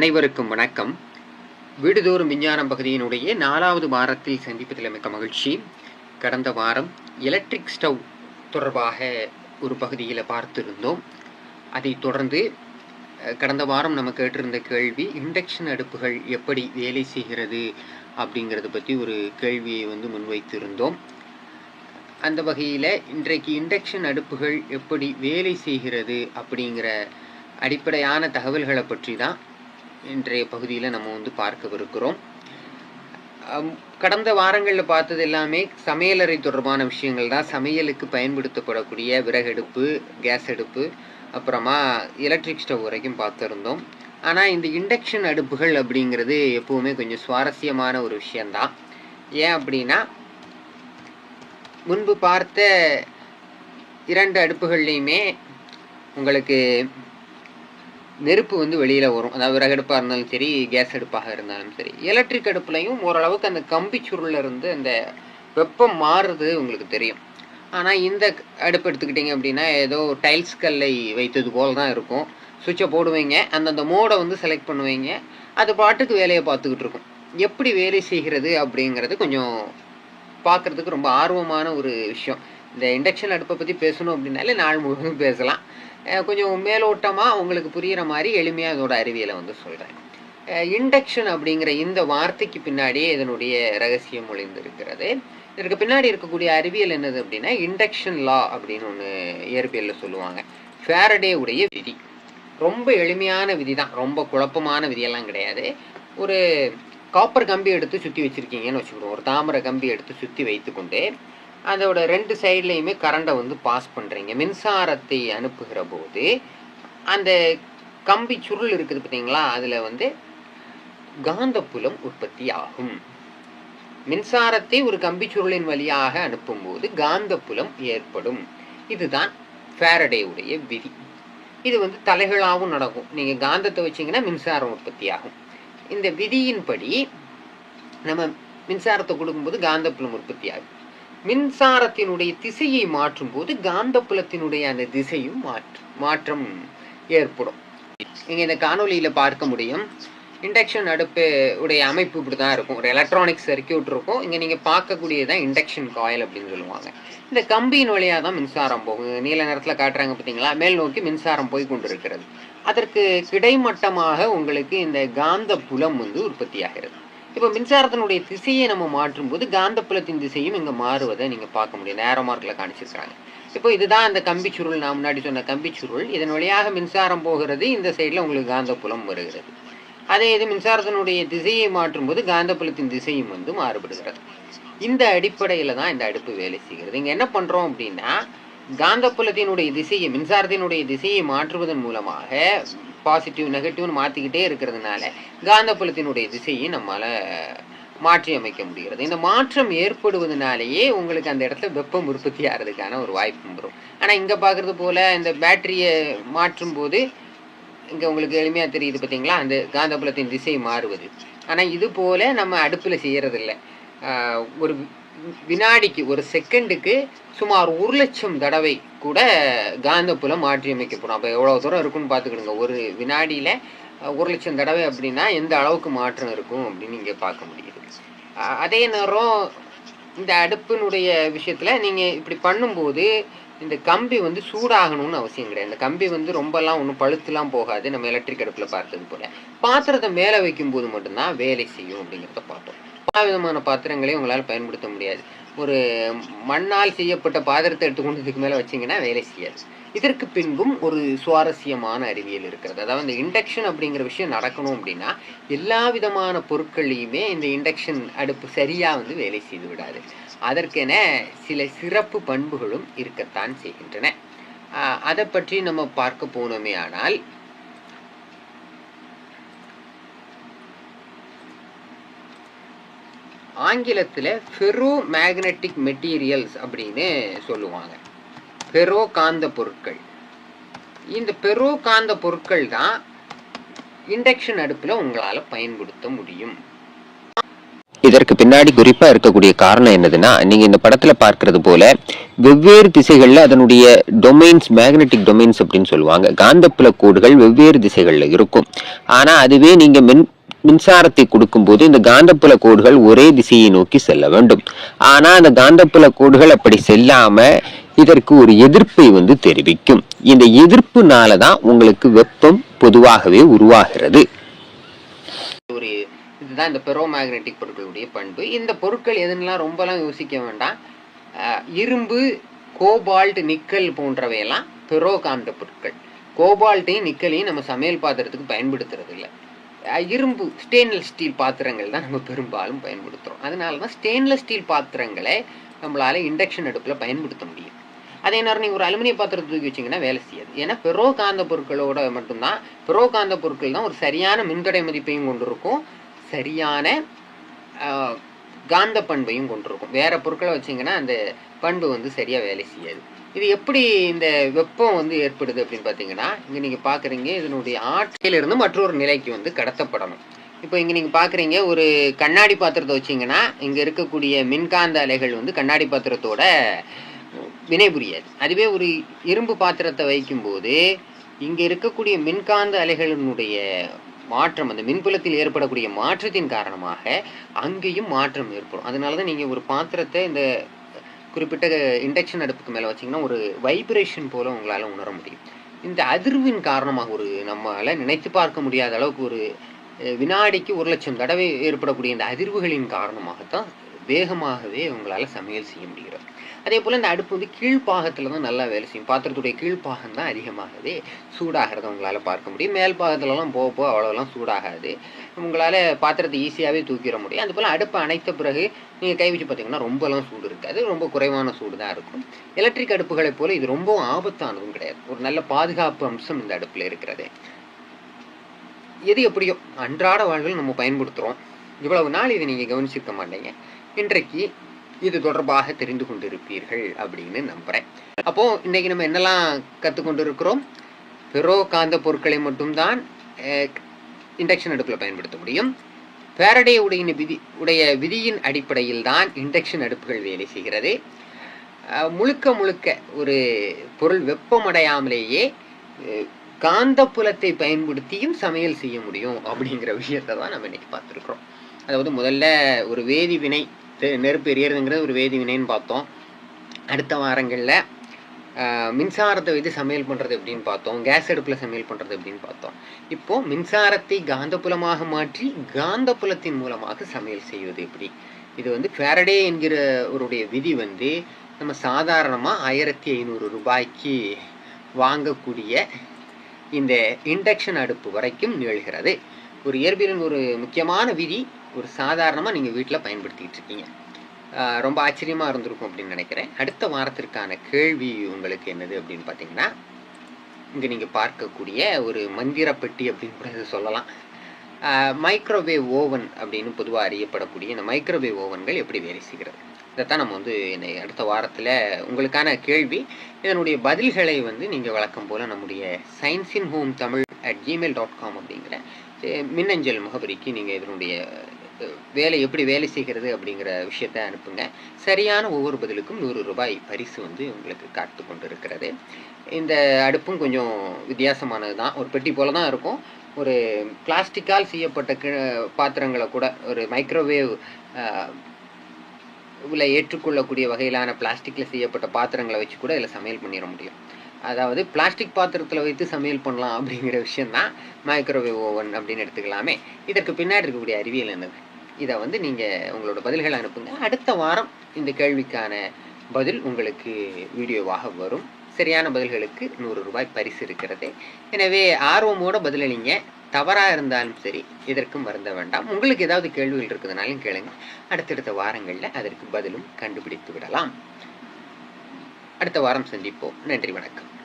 அனைவருக்கும் வணக்கம். வீடுதோறும் விஞ்ஞானம் பகுதியினுடைய நாலாவது வாரத்தில் சந்திப்பதில் மிக்க மகிழ்ச்சி. கடந்த வாரம் எலக்ட்ரிக் ஸ்டவ் தொடர்பாக ஒரு பகுதியில் பார்த்திருந்தோம். அதை தொடர்ந்து கடந்த வாரம் நம்ம கேட்டிருந்த கேள்வி இண்டக்ஷன் அடுப்புகள் எப்படி வேலை செய்கிறது அப்படிங்கிறத பற்றி ஒரு கேள்வியை வந்து முன்வைத்திருந்தோம். அந்த வகையில் இன்றைக்கு இண்டக்ஷன் அடுப்புகள் எப்படி வேலை செய்கிறது அப்படிங்கிற அடிப்படையான தகவல்களை பற்றி தான் இன்றைய பகுதியில் நம்ம வந்து பார்க்கவிருக்கிறோம். கடந்த வாரங்களில் பார்த்தது எல்லாமே சமையலறை தொடர்பான விஷயங்கள் தான். சமையலுக்கு பயன்படுத்தப்படக்கூடிய விறகடுப்பு கேஸ் அடுப்பு அப்புறமா எலக்ட்ரிக் ஸ்டவ் வரைக்கும் பார்த்துருந்தோம். ஆனால் இந்த இண்டக்ஷன் அடுப்புகள் அப்படிங்கிறது எப்பவுமே கொஞ்சம் சுவாரஸ்யமான ஒரு விஷயந்தான் ஏன் அப்படின்னா முன்பு பார்த்த இரண்டு அடுப்புகள்லையுமே உங்களுக்கு நெருப்பு வந்து வெளியில் வரும். அதாவது விறகு அடுப்பாக இருந்தாலும் சரி கேஸ் அடுப்பாக இருந்தாலும் சரி எலக்ட்ரிக் அடுப்புலையும் ஓரளவுக்கு அந்த கம்பி இருந்து அந்த வெப்பம் மாறுறது உங்களுக்கு தெரியும். ஆனால் இந்த அடுப்பு எடுத்துக்கிட்டிங்க அப்படின்னா ஏதோ டைல்ஸ் கல்லை வைத்தது போல் தான் இருக்கும். சுவிட்சை போடுவீங்க. அந்தந்த மோடை வந்து செலக்ட் பண்ணுவீங்க. அது பாட்டுக்கு வேலையை பார்த்துக்கிட்டு இருக்கும். எப்படி வேலை செய்கிறது அப்படிங்கிறது கொஞ்சம் பார்க்குறதுக்கு ரொம்ப ஆர்வமான ஒரு விஷயம். இந்த இண்டக்ஷன் அடுப்பை பற்றி பேசணும் அப்படின்னாலே நாள் முழுவதும் பேசலாம். கொஞ்சம் மேலோட்டமாக உங்களுக்கு புரிகிற மாதிரி எளிமையாக அதோட அறிவியலை வந்து சொல்கிறேன் இண்டக்ஷன் அப்படிங்கிற இந்த வார்த்தைக்கு பின்னாடியே இதனுடைய ரகசியம் ஒளிந்திருக்கிறது. இதற்கு பின்னாடி இருக்கக்கூடிய அறிவியல் என்னது அப்படின்னா இண்டக்ஷன் லா அப்படின்னு ஒன்று இயற்பியலில் சொல்லுவாங்க. ஃபேரடே உடைய விதி. ரொம்ப எளிமையான விதி தான் ரொம்ப குழப்பமான விதியெல்லாம் கிடையாது. ஒரு காப்பர் கம்பி எடுத்து சுற்றி வச்சுருக்கீங்கன்னு வச்சுக்கிடுவோம் ஒரு தாமரை கம்பி எடுத்து சுற்றி வைத்துக்கொண்டு அதோட ரெண்டு சைட்லேயுமே கரண்டை வந்து பாஸ் பண்ணுறீங்க மின்சாரத்தை அனுப்புகிற போது அந்த கம்பி சுருள் இருக்குது பார்த்தீங்களா? அதில் வந்து காந்தப்புலம் உற்பத்தி ஆகும். மின்சாரத்தை ஒரு கம்பி சுருளின் வழியாக அனுப்பும்போது காந்தப்புலம் ஏற்படும். இதுதான் ஃபேரடேவுடைய விதி. இது வந்து தலைகளாகவும் நடக்கும். நீங்கள் காந்தத்தை வச்சீங்கன்னா மின்சாரம் உற்பத்தி ஆகும். இந்த விதியின்படி நம்ம மின்சாரத்தை கொடுக்கும்போது காந்தப்புலம் உற்பத்தி ஆகும். மின்சாரத்தினுடைய திசையை மாற்றும் போது காந்தப்புலத்தினுடைய அந்த திசையும் மாற்று மாற்றம் ஏற்படும். நீங்கள் இந்த காணொலியில் பார்க்க முடியும். இண்டக்ஷன் அடுப்பு உடைய அமைப்பு இப்படி தான் இருக்கும். ஒரு எலக்ட்ரானிக் சர்க்கியூட் இருக்கும். இங்கே நீங்கள் பார்க்கக்கூடியதான் இண்டக்ஷன் காயில் அப்படின்னு சொல்லுவாங்க. இந்த கம்பியின் வழியாக தான் மின்சாரம் போகும். நீல நிறத்தில் காட்டுறாங்க பார்த்தீங்களா? மேல் நோக்கி மின்சாரம் போய் கொண்டிருக்கிறது. அதற்கு கிடைமட்டமாக உங்களுக்கு இந்த காந்த புலம் வந்து உற்பத்தியாகிறது. இப்போ மின்சாரத்தினுடைய திசையை நம்ம மாற்றும் போது காந்தப்புலத்தின் திசையும் இங்கே மாறுவதை நீங்கள் பார்க்க முடியும். நேரோ மார்க்கில் காணிச்சிருக்கிறாங்க. இப்போ இதுதான் அந்த கம்பி சுருள். நான் முன்னாடி சொன்ன கம்பி சுருள். இதன் வழியாக மின்சாரம் போகிறது. இந்த சைடில் உங்களுக்கு காந்தப்புலம் வருகிறது. அதே இது மின்சாரத்தினுடைய திசையை மாற்றும்போது காந்தப்புலத்தின் திசையும் வந்து மாறுபடுகிறது. இந்த அடிப்படையில் தான் இந்த அடுப்பு வேலை செய்கிறது. இங்கே என்ன பண்ணுறோம் அப்படின்னா காந்தப்புலத்தினுடைய திசையை மின்சாரத்தினுடைய திசையை மாற்றுவதன் மூலமாக பாசிட்டிவ் நெகட்டிவ்னு மாற்றிக்கிட்டே இருக்கிறதுனால காந்தப்புலத்தினுடைய திசையை நம்மளால் மாற்றி அமைக்க முடிகிறது. இந்த மாற்றம் ஏற்படுவதனாலேயே உங்களுக்கு அந்த இடத்துல வெப்பம் உற்பத்தி ஆகிறதுக்கான ஒரு வாய்ப்பும் வரும். ஆனால் இங்கே பார்க்குறது போல் இந்த பேட்டரியை மாற்றும் போது இங்கே உங்களுக்கு எளிமையாக தெரியுது பார்த்தீங்களா அந்த காந்தப்புலத்தின் திசை மாறுவது. ஆனால் இது போல் நம்ம அடுப்பில் செய்கிறதில்ல ஒரு வினாடிக்கு ஒரு செகண்டுக்கு சுமார் ஒரு லட்சம் தடவை கூட காந்தப்புலம் மாற்றி அமைக்கப்படும் அப்போ எவ்வளோ தூரம் இருக்குன்னு பார்த்துக்கிடுங்க. ஒரு வினாடியில் ஒரு லட்சம் தடவை அப்படின்னா எந்த அளவுக்கு மாற்றம் இருக்கும் அப்படின்னு நீங்கள் பார்க்க முடியுது. அதே நேரம் இந்த அடுப்பினுடைய விஷயத்தில் நீங்கள் இப்படி பண்ணும்போது இந்த கம்பி வந்து சூடாகணும்னு அவசியம் கிடையாது. இந்த கம்பி வந்து ரொம்பலாம் ஒன்றும் பழுத்துலாம் போகாது. நம்ம எலக்ட்ரிக் அடுப்பில் பார்த்தது போல். பாத்திரத்தை மேலே வைக்கும்போது மட்டும்தான் வேலை செய்யும் அப்படிங்கிறத பார்த்தோம். எல்லா விதமான பாத்திரங்களையும் உங்களால் பயன்படுத்த முடியாது. ஒரு மண்ணால் செய்யப்பட்ட பாத்திரத்தை எடுத்துக்கொண்டு இதுக்கு மேலே வச்சீங்கன்னா வேலை செய்யாது. இதற்கு பின்பும் ஒரு சுவாரஸ்யமான அறிவியல் இருக்கிறது. அதாவது இந்த இண்டக்ஷன் அப்படிங்கிற விஷயம் நடக்கணும் அப்படின்னா எல்லா விதமான பொருட்களையுமே இந்த இண்டக்ஷன் அடுப்பு சரியாக வந்து வேலை செய்து விடாது. அதற்கென சில சிறப்பு பண்புகளும் இருக்கத்தான் செய்கின்றன. அதை பற்றி நம்ம பார்க்க போனோமே ஆனால் ஆங்கிலத்தில் ஃபெரோ மேக்னெட்டிக் மெட்டீரியல்ஸ் அப்படின்னு சொல்லுவாங்க. ஃபெரோ காந்த பொருட்கள் இந்த பெரோ காந்த பொருட்கள் தான் இண்டக்ஷன் அடுப்புல உங்களால பயன்படுத்த முடியும். இதற்கு பின்னாடி குறிப்பா இருக்கக்கூடிய காரணம் என்னதுன்னா நீங்க இந்த படத்துல பார்க்கறது போல வெவ்வேறு திசைகள்ல அதனுடைய டொமைன்ஸ் மேக்னெட்டிக் டொமைன்ஸ் அப்படின்னு சொல்லுவாங்க. காந்தப்புல கோடுகள் வெவ்வேறு திசைகள்ல இருக்கும். ஆனா அதுவே நீங்க மின் மின்சாரத்தை கொடுக்கும்போது இந்த காந்தப்புல கோடுகள் ஒரே திசையை நோக்கி செல்ல வேண்டும். ஆனால் அந்த காந்தப்புல கோடுகள் அப்படி செல்லாம இதற்கு ஒரு எதிர்ப்பை வந்து தெரிவிக்கும். இந்த எதிர்ப்புனால தான் உங்களுக்கு வெப்பம் பொதுவாகவே உருவாகிறது. ஒரு இதுதான் இந்த பெரோ மேக்னெட்டிக் பொருட்களுடைய பண்பு. இந்த பொருட்கள் எதுன்னெலாம் ரொம்பலாம் யோசிக்க வேண்டாம். இரும்பு கோபால்ட் நிக்கல் போன்றவையெல்லாம் பெரோ காந்த பொருட்கள். கோபால்ட்டையும் நிக்கலையும் நம்ம சமையல் பாத்திரத்துக்கு பயன்படுத்துறது இல்லை இரும்பு ஸ்டெயின்லெஸ் ஸ்டீல் பாத்திரங்கள் தான் நம்ம பெரும்பாலும் பயன்படுத்துகிறோம் அதனால தான் ஸ்டெயின்லெஸ் ஸ்டீல் பாத்திரங்களை நம்மளால் இண்டக்ஷன் அடுப்பில் பயன்படுத்த முடியும். அதே நேரம் நீங்கள் ஒரு அலுமினிய பாத்திரத்தை தூக்கி வச்சீங்கன்னா வேலை செய்யாது. ஏன்னா பெரோ காந்த பொருட்களோட மட்டும்தான் பெரோ காந்த பொருட்கள் தான் ஒரு சரியான மின்தடை மதிப்பையும் கொண்டிருக்கும். சரியான காந்த பண்பையும் கொண்டிருக்கும். வேறு பொருட்களை வச்சீங்கன்னா அந்த பண்பு வந்து சரியாக வேலை செய்யாது. இது எப்படி இந்த வெப்பம் வந்து ஏற்படுது அப்படின்னு பார்த்தீங்கன்னா இங்கே நீங்கள் பார்க்குறீங்க இதனுடைய ஆற்றலிலிருந்து மற்றொரு நிலைக்கு வந்து கடத்தப்படணும். இப்போ இங்கே நீங்கள் பார்க்குறீங்க ஒரு கண்ணாடி பாத்திரத்தை வச்சிங்கன்னா இங்கே இருக்கக்கூடிய மின்காந்த அலைகள் வந்து கண்ணாடி பாத்திரத்தோட வினைபுரியாது அதுவே ஒரு இரும்பு பாத்திரத்தை வைக்கும்போது இங்கே இருக்கக்கூடிய மின்காந்த அலைகளினுடைய மாற்றம் அந்த மின்புலத்தில் ஏற்படக்கூடிய மாற்றத்தின் காரணமாக அங்கேயும் மாற்றம் ஏற்படும். அதனால தான் நீங்கள் ஒரு பாத்திரத்தை இந்த குறிப்பிட்ட இண்டக்ஷன் அடுப்புக்கு மேலே வச்சீங்கன்னா ஒரு வைப்ரேஷன் போல உங்களால் உணர முடியும். இந்த அதிர்வின் காரணமாக ஒரு நம்மளால நினைத்து பார்க்க முடியாத அளவுக்கு ஒரு வினாடிக்கு ஒரு லட்சம் தடவை ஏற்படக்கூடிய இந்த அதிர்வுகளின் காரணமாகத்தான் வேகமாகவே உங்களால் சமையல் செய்ய முடிகிறது. அதே போல் இந்த அடுப்பு வந்து கீழ்ப்பாகத்தில் தான் நல்லா வேலை செய்யும். பாத்திரத்துடைய கீழ்ப்பாகம் தான் அதிகமாகவே சூடாகிறத உங்களால் பார்க்க முடியும். மேல் பாகத்துலலாம் போக போக அவ்வளோலாம் சூடாகாது. உங்களால் பாத்திரத்தை ஈஸியாகவே தூக்கிட முடியும். அது போல் அடுப்பை அணைத்த பிறகு நீங்கள் கை வச்சு பார்த்தீங்கன்னா ரொம்பலாம் சூடு இருக்காது. ரொம்ப குறைவான சூடு தான் இருக்கும். எலக்ட்ரிக் அடுப்புகளைப் போல இது ரொம்பவும் ஆபத்தானதும் கிடையாது. ஒரு நல்ல பாதுகாப்பு அம்சம் இந்த அடுப்பில் இருக்கிறது. எது எப்படியோ அன்றாட வாழ்வில் நம்ம பயன்படுத்துகிறோம் இவ்வளவு நாள் இதை நீங்கள் கவனிச்சிருக்க மாட்டீங்க. இன்றைக்கு இது தொடர்பாக தெரிந்து கொண்டிருப்பீர்கள் அப்படின்னு நம்புகிறேன் அப்போது இன்றைக்கி நம்ம என்னெல்லாம் கற்றுக்கொண்டு இருக்கிறோம் பெரோ காந்த பொருட்களை மட்டும்தான் இண்டக்ஷன் அடுப்பில் பயன்படுத்த முடியும். பேரடே உடைய விதி உடைய விதியின் அடிப்படையில் தான் இண்டக்ஷன் அடுப்புகள் வேலை செய்கிறது. முழுக்க முழுக்க ஒரு பொருள் வெப்பமடையாமலேயே காந்த புலத்தை பயன்படுத்தியும் சமையல் செய்ய முடியும் அப்படிங்கிற விஷயத்தை தான் நம்ம இன்னைக்கு பார்த்துருக்குறோம். அதாவது முதல்ல ஒரு வேதி வினை நெருப்பு எரியறதுங்கிறது ஒரு வேதி வினைன்னு பார்த்தோம். அடுத்த வாரங்களில் மின்சாரத்தை வைத்து சமையல் பண்ணுறது எப்படின்னு பார்த்தோம். கேஸ் அடுப்பில் சமையல் பண்ணுறது எப்படின்னு பார்த்தோம். இப்போது மின்சாரத்தை காந்தப்புலமாக மாற்றி காந்தப்புலத்தின் மூலமாக சமையல் செய்வது எப்படி? இது வந்து ஃபேரடே என்கிற ஒருடைய விதி வந்து நம்ம சாதாரணமாக ஆயிரத்தி ஐநூறு ரூபாய்க்கு வாங்கக்கூடிய இந்த இண்டக்ஷன் அடுப்பு வரைக்கும் நிகழ்கிறது. ஒரு இயற்பியலின் ஒரு முக்கியமான விதி ஒரு சாதாரணமாக நீங்கள் வீட்டில் பயன்படுத்திக்கிட்டு இருக்கீங்க ரொம்ப ஆச்சரியமாக இருந்திருக்கும் அப்படின்னு நினைக்கிறேன். அடுத்த வாரத்திற்கான கேள்வி உங்களுக்கு என்னது அப்படின்னு பார்த்தீங்கன்னா இங்கே நீங்கள் பார்க்கக்கூடிய ஒரு மந்திர பெட்டி அப்படின்னு கூட சொல்லலாம். மைக்ரோவேவ் ஓவன் அப்படின்னு பொதுவாக அறியப்படக்கூடிய இந்த மைக்ரோவேவ் ஓவன்கள் எப்படி வேலை செய்கிறது? இதைத்தான் நம்ம வந்து என்னை அடுத்த வாரத்தில் உங்களுக்கான கேள்வி. இதனுடைய பதில்களை வந்து நீங்கள் வழக்கம் போல் நம்முடைய science in home Tamil at Gmail dot com அப்படிங்கிற மின்னஞ்சல் முகவரிக்கு நீங்கள் இதனுடைய வேலை எப்படி வேலை செய்கிறது அப்படிங்கிற விஷயத்தை அனுப்புங்க. சரியான ஒவ்வொரு பதிலுக்கும் நூறு ரூபாய் பரிசு வந்து உங்களுக்கு காத்து கொண்டு இருக்கிறது இந்த அடுப்பும் கொஞ்சம் வித்தியாசமானது தான். ஒரு பெட்டி போல தான் இருக்கும். ஒரு பிளாஸ்டிக்கால் செய்யப்பட்ட கி பாத்திரங்களை கூட ஒரு மைக்ரோவேவ் உள்ள ஏற்றுக்கொள்ளக்கூடிய வகையிலான பிளாஸ்டிக்கில் செய்யப்பட்ட பாத்திரங்களை வச்சு கூட இதில் சமையல் பண்ணிட முடியும். அதாவது பிளாஸ்டிக் பாத்திரத்தில் வைத்து சமையல் பண்ணலாம் அப்படிங்கிற விஷயந்தான் மைக்ரோவேவ் ஓவன் அப்படின்னு எடுத்துக்கலாமே. இதற்கு பின்னாடி இருக்கக்கூடிய அறிவியல் என்னது? இதை வந்து நீங்கள் உங்களோட பதில்களை அனுப்புங்க. அடுத்த வாரம் இந்த கேள்விக்கான பதில் உங்களுக்கு வீடியோவாக வரும். சரியான பதில்களுக்கு நூறு ரூபாய் பரிசு இருக்கிறது. எனவே ஆர்வமோட பதிலளிங்க. தவறாக இருந்தாலும் சரி இதற்கும் வருந்த வேண்டாம். உங்களுக்கு ஏதாவது கேள்விகள் இருக்குதுனாலும் கேளுங்க. அடுத்தடுத்த வாரங்களில் அதற்கு பதிலும் கண்டுபிடித்து விடலாம். அடுத்த வாரம் சந்திப்போம். நன்றி வணக்கம்.